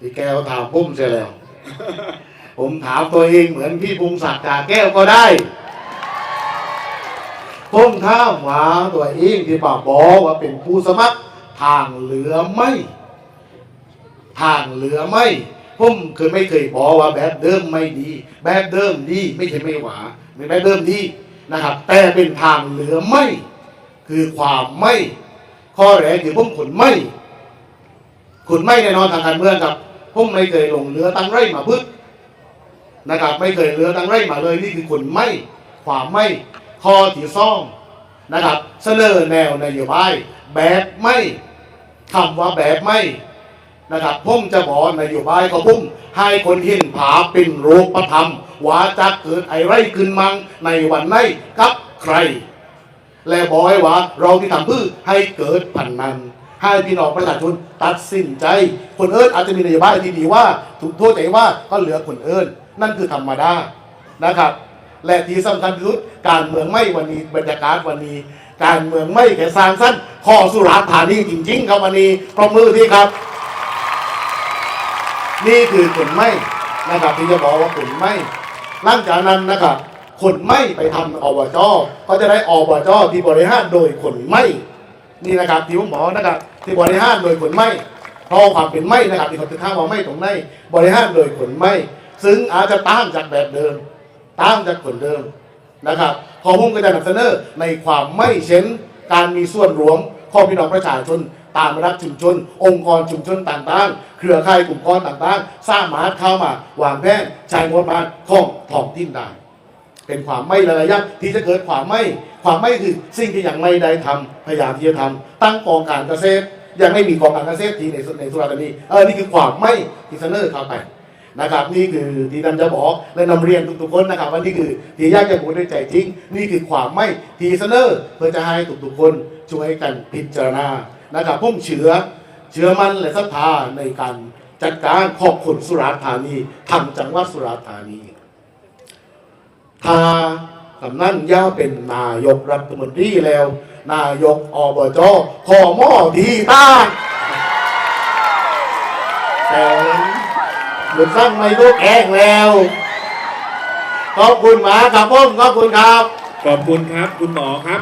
พี่แก้วถามปุ้มเสียแล้ว ผมถามตัวเองเหมือนพี่พงศักดิ์กาแก้วก็ได้ผมถามว่าตัวเองที่บอกบอกว่าเป็นผู้สมัครทางเหลือไหมทางเหลือไหมผมเคยไม่เคยบอกว่าแบบเดิมไม่ดี แบบเดิมดีไม่ใช่ไม่หวาไม่แบบเดิมดีนะครับ แต่เป็นทางเหลือไหมคือความไม่ ข้อแรกคือผมขนไม่ขุนไม่แน่นอนทางการเมืองครับ ผมไม่เคยลงเรือตั้งไร่มาพึ่งนะครับ ไม่เคยเรือตั้งไร่มาเลยนี่คือขุนไม่ความไม่ข้อที่ซ่องนะครับ เสนอแนวนโยบายแบบไม่คำว่าแบบไม่นะครับผมจะบอกนโยบายของผมให้คนเห็นผาเป็นรูปธรรมว่าจะเกิดไอไรขึ้นมังในวันไหนกับใคร และบอกให้ว่าเราที่ทำเพื่อให้เกิดพันนั้น ให้พี่น้องประชาชนตัดสินใจ คนเอิญอาจจะมีนโยบายที่ดีว่า ถูกโทษแต่ว่าก็เหลือคนเอิญนั่นคือธรรมดานะครับ และที่สำคัญที่สุดการเมืองไม่วันนี้บรรยากาศวันนี้ การเมืองไม่แค่สร้างสั้นข้อสุราษฎร์ธานีจริง ๆ ครับวันนี้ปรบมือที่ครับ นี่คือขนไม่นะครับที่จะบอกว่าขนไม่หลังจากนั้นนะครับขนไม่ไปทำอบจก็จะได้อบจที่บริหารโดยขนไม่ นี่นะครับที่ผมบอกนะครับที่บริหารโดยขนไม่เพราะความเป็นไม่นะครับที่เขาจะท้าว่าไม่ตรงไหนบริหารโดยขนไม่ ซึ่งอาจจะต่างจากแบบเดิมต่างจากขนเดิมนะครับพอผมก็จะนำเสนอในความไม่เช่นการมีส่วนรวมของพี่น้องประชาชนตามรัฐชุมชน องค์กรชุมชนต่างๆ เครือข่ายกลุ่มก้อนต่างๆ สร้างมาเข้ามาวางแผนใช้งบประมาณของท้องถิ่นได้ เป็นความไม่ระยะที่จะเกิดความไม่ความไม่คือสิ่งที่ยังไม่ได้ทำพยายามที่จะทำตั้งกองการเกษตร ยังไม่มีกองการเกษตรที่ในสุในสุราษฎร์ธานีเออนี่คือความไม่ที่เสนอเข้าไปนะครับนี่คือที่นจะบอกและนำเรียนทุกๆคนนะครับว่านี่คือที่ยากจะพูดด้วยใจจริง นี่คือความไม่ที่เสนอเพื่อจะให้ทุกๆคนช่วยกันพิจารณานะครับผมเชื่อเชื่อมันและศรัทธาในการจัดการขอบคนสุราษฎร์ธานีทำจังหวัดสุราษฎร์ธานี ถ้าสำนันย่าเป็นนายกรัฐมนตรีแล้ว นายกอบจขอม่อทีต้านแต่หลุดสร้างไม่รู้แกงแล้วขอบคุณหมาครับผมขอบคุณครับ ขอบคุณครับ คุณหมอครับ